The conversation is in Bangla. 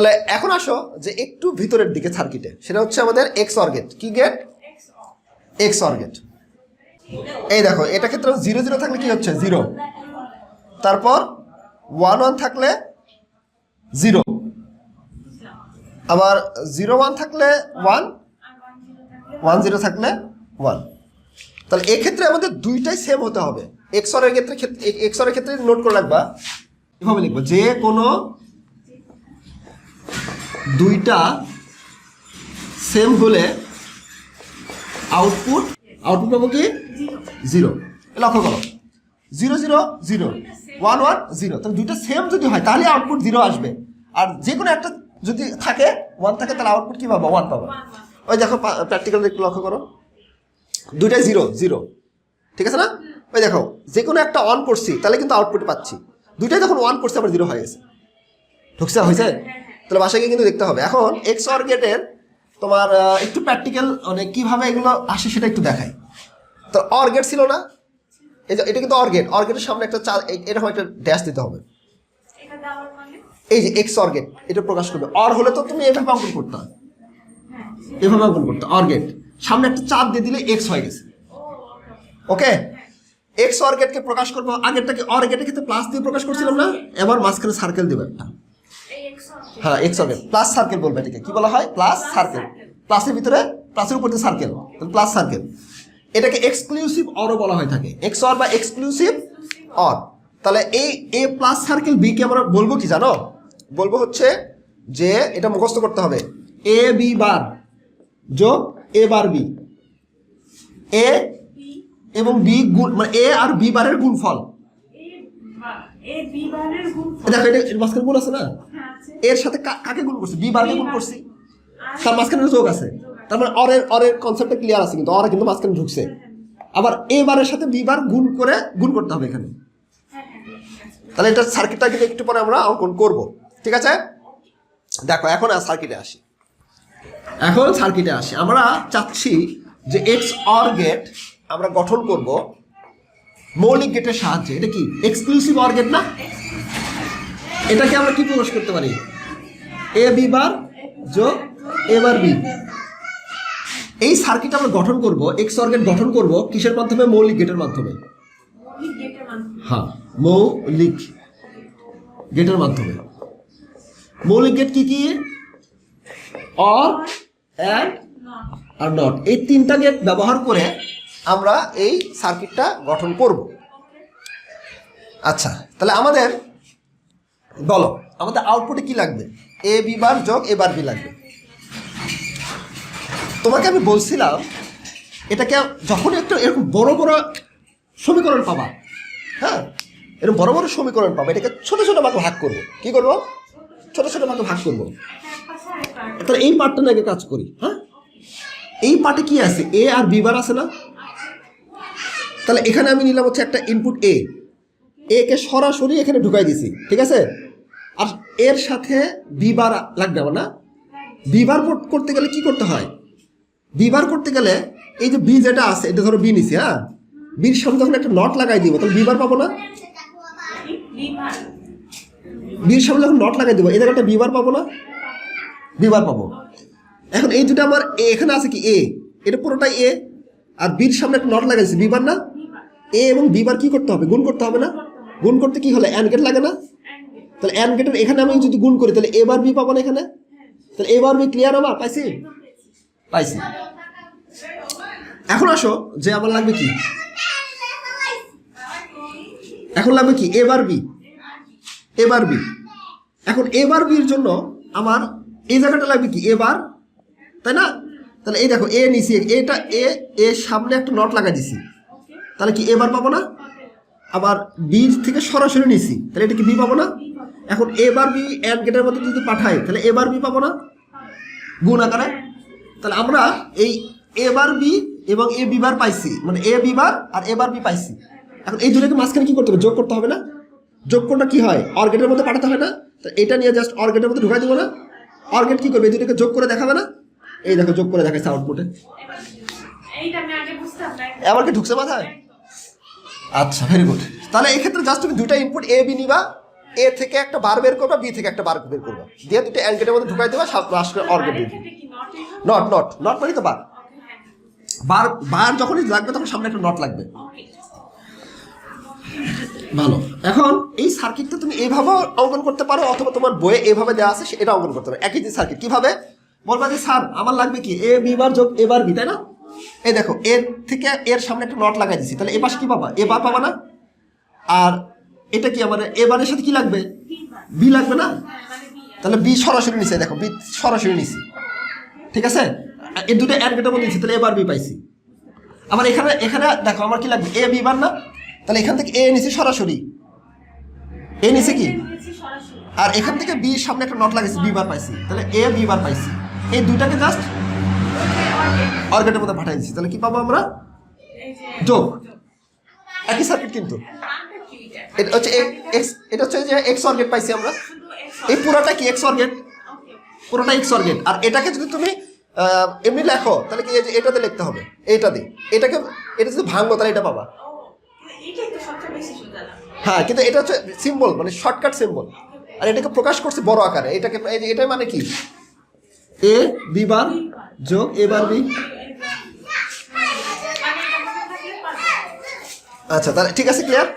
তাহলে এখন আসো যে একটু ভিতরের দিকে সার্কিটে সেটা হচ্ছে আমাদের এক্স অর গেট কি গেট এক্স অর গেট এই দেখো, এটা ক্ষেত্রে জিরো জিরো থাকলে কি হচ্ছে? জিরো তারপর ওয়ান ওয়ান থাকলে জিরো আবার জিরো ওয়ান থাকলে ওয়ান ওয়ান জিরো থাকলে ওয়ান তাহলে এক্ষেত্রে আমাদের দুইটাই সেম হতে হবে। এক্সরের ক্ষেত্রে এক্সরের ক্ষেত্রে নোট করে রাখবা। এভাবে লিখব, যে কোনো দুইটা সেম হলে আউটপুট আউটপুট পাবো কি? জিরো লক্ষ্য করো। Zero zero zero one one zero তাহলে দুইটা সেম যদি হয়, তাহলে আউটপুট জিরো আসবে। আর যে কোনো একটা যদি থাকে ওয়ান থাকে, তাহলে আউটপুট কি পাবো? ওয়ান পাবো। ওই দেখো প্র্যাকটিক্যাল একটু লক্ষ্য করো। দুইটাই জিরো জিরো ঠিক আছে না? ওই দেখো যে কোনো একটা অন করছি, তাহলে কিন্তু আউটপুট পাচ্ছি। দুইটাই যখন ওয়ান করছে, আবার জিরো হয়ে গেছে। ঢুকছে, হয়েছে? তাহলে বাসায় গিয়ে কিন্তু দেখতে হবে। এখন এক্স অর গেটের তোমার একটু প্র্যাকটিক্যাল মানে কীভাবে এগুলো আসে সেটা একটু দেখাই। তো অর গেট ছিল না। এই যে এটা কিন্তু অর গেট অর গেটের সামনে একটা চা এরকম একটা ড্যাশ দিতে হবে। মানে? এই যে এক্স অর গেট এটা প্রকাশ করবে। অর হলে তো তুমি এভাবে অঙ্কন করতে হ্যাঁ। এভাবে অঙ্কন করতে অর গেট সামনে একটা চাপ দিয়ে দিলে এক্স হয়ে গেছে। ওকে। এক্স অর গেটকে প্রকাশ করব। আগেরটাকে অর গেটের ক্ষেত্রে প্লাস দিয়ে প্রকাশ করছিলাম না। এবার মাঝখানে সার্কেল দেবে একটা। হ্যাঁ এক্স গেট প্লাস সার্কেল বলবে এটাকে। কি বলা হয়? প্লাস সার্কেল প্লাসের ভিতরে প্লাসের উপর দিয়ে সার্কেল প্লাস সার্কেল এটাকে এক্সক্লুসিভ অরও বলা হয় থাকে। এক্স অর বা এক্সক্লুসিভ অর তাহলে এই এ প্লাস সার্কেল বি কে আমরা বলব কি জানো? বলব হচ্ছে যে এটা মুখস্থ করতে হবে। এ বি বার যোগ A bar B A B এবং বি গুণ মানে এ আর বি বারের গুণফল। দেখো এটা এর মাঝখানে গুণ আছে না? হ্যাঁ এর সাথে কাকে গুণ করছি? বি বারকে গুণ করছি? তার মাঝখানে যোগ আছে। তার মানে অরের অরের কনসেপ্টটা ক্লিয়ার আছে কিন্তু অর কিন্তু মাঝখানে ঢুকছে। আবার এ বারের সাথে বি বার গুণ করে গুণ করতে হবে এখানে। হ্যাঁ হ্যাঁ তাহলে এটা সার্কিটটা কিন্তু একটু পরে আমরা অঙ্কন করব। ঠিক আছে? দেখো এখন সার্কিটে আসি। এখন সার্কিটে আসি। আমরা চাচ্ছি যে এক্স অর গেট আমরা গঠন করব মৌলিক গেটের সাহায্যে এটা কি? এক্সক্লুসিভ অর গেট না? এটাকে আমরা কি প্রকাশ করতে পারি? এ বি বার যোগ এ বার বি এই সার্কিট আমরা গঠন করব এক্স অর গেট গঠন করব কিসের মাধ্যমে? মৌলিক গেটের মাধ্যমে। হ্যাঁ মৌলিক গেটের মাধ্যমে। মৌলিক গেট কি কি? অর অ্যান্ড আর নট এই তিনটা গেট ব্যবহার করে আমরা এই সার্কিটটা গঠন করব। আচ্ছা তাহলে আমাদের, বলো, আমাদের আউটপুটে কি লাগবে? এ বি বার যোগ এ বার বি লাগবে। তোমাকে আমি বলছিলাম, এটাকে যখন একটু এরকম বড় বড় সমীকরণ পাবা হ্যাঁ এরকম বড় বড় সমীকরণ পাবা, এটাকে ছোট ছোট ভাগে ভাগ করব। কি করব? ছোট ছোট ভাগে ভাগ করব। তাহলে এই পার্টটা নাকি কাজ করি হ্যাঁ? এই পার্টে কি আছে? এ আর বি বার আছে না? তাহলে এখানে আমি নিলাম হচ্ছে একটা ইনপুট এ এ কে সরাসরি এখানে ঢুকাই দিছি, ঠিক আছে? আর এর সাথে বি বার লাগবে না? বি বার করতে গেলে কি করতে হয়? বি বার করতে গেলে এই যে বি যেটা আছে, এটা ধরো বি নিছি হ্যাঁ? বির সামনে যখন একটা নট লাগাই দিব, তাহলে বি বার পাবো না? বার সামনে যখন নট লাগাই দেবো এই জায়গাটা বিবার পাবো না? বিবার পাবো। এখন এই দুটো আমার এখানে আছে কি এ এটা পুরোটাই এ আর বির সামনে একটা নট লাগাইছি বিবার না? এ এবং বিবার কি করতে হবে? গুণ করতে হবে না? গুণ করতে কি হলে? অ্যান গেট লাগে না? তাহলে অ্যান গেটের এখানে আমি যদি গুণ করি, তাহলে এবার বি পাবো না এখানে? তাহলে এবার বি ক্লিয়ার আমার? পাইছি? পাইছি। এখন আসো, যে আমার লাগবে কি? এখন লাগবে কি? এবার বি এবার বি এখন এবার বির জন্য আমার এই জায়গাটা লাগবে কি? এবার তাই না? তাহলে এই দেখো এ নিছি এটা এ এর সামনে একটা নট লাগাই দিছি। তাহলে কি এবার পাবো না? আবার বি থেকে সরাসরি নিছি। তাহলে এটা কি বি পাবো না? এখন এবার বি অ্যান্ড গেটের মধ্যে যদি পাঠাই তাহলে এবার বি পাবো না? গুণ আকারে। তাহলে আমরা এই এবার বি এবং এ বিবার পাইছি। মানে এ বিবার আর এবার বি পাইছি। এখন এই দুটোকে মাঝখানে কি করতে হবে? যোগ করতে হবে না? যোগ করটা কি হয়? অর্গেটের মধ্যে পাঠাতে হয় না? তো এটা নিয়ে জাস্ট অর্গেটের মধ্যে ঢুকাই দেবো না? অর্গেট কি করবে? এই দুটোকে যোগ করে দেখাবে না? এই দেখো যোগ করে দেখাচ্ছে আউটপুটে এবার কি ঢুকছে মাথায়? আচ্ছা ভেরি গুড তাহলে এই ক্ষেত্রে জাস্ট তুমি দুইটা ইনপুট এ বি নিবা। এ থেকে একটা বার বের করবা বি থেকে একটা বার বের করবা। দিয়ে দুটো অ্যাঙ্কেটের মধ্যে ঢুকাই দেবা অর্গেট বারের দিয়ে ক্ষেত্রে নট নট নট মানে তো বার বার বার যখনই লাগবে তখন সামনে একটা নট লাগবে। ভালো। এখন এই সার্কিটটা তুমি এইভাবে অঙ্কন করতে পারো, অথবা তোমার বইয়ে এইভাবে দেওয়া আছে এটা অঙ্কন করতে পারো। একই যে সার্কিট কীভাবে? বলবা যে, স্যার, আমার লাগবে কি? এ বি বার যোগ এ বার বি তাই না? এই দেখো, এর থেকে এর সামনে একটা নট লাগাই দিছি। তাহলে এ পাশে কি পাবা? এ বার পাবা না? আর এটা কি আমার এ বারের সাথে কি লাগবে? বি লাগবে না? বি তাহলে বি সরাসরি নিছে, দেখো, বি সরাসরি নিছি। ঠিক আছে? এই দুটো অ্যাডগেটের মধ্যে নিছি, তাহলে এবার বি পাইছি। আবার এখানে এখানে দেখো, আমার কি লাগবে? এ, বি বার না? তাহলে এখান থেকে এ নিছি সরাসরি। এ নিছে কি? আর এখান থেকে বি সামনে একটা নট লাগাইছি, বি বার পাইছি। তাহলে এ, বি বার পাইছি। এই দুইটাকে জাস্ট অর্গেটের মধ্যে পাঠাই দিচ্ছি তাহলে কি পাবো আমরা? যোগ। একই সার্কিট কিন্তু। এটা হচ্ছে এক্স এটা হচ্ছে যে এক্স অর্গেট পাইছি আমরা। এই পুরোটা কি এক্স অর্গেট? পুরোটা এক্স অর্গেট। আর এটাকে যদি তুমি এমনি লেখো, তাহলে কি এটাতে লিখতে হবে? এইটা দিয়ে এটাকে, এটা যদি ভাঙবো তাহলে এটা পাবা। হ্যাঁ কিন্তু এটা হচ্ছে সিম্বল মানে শর্টকাট সিম্বল আর এটাকে প্রকাশ করছে বড় আকারে। এটাকে এটাই মানে কি? এ, বি বার যোগ, এ বার বি। আচ্ছা তাহলে ঠিক আছে ক্লিয়ার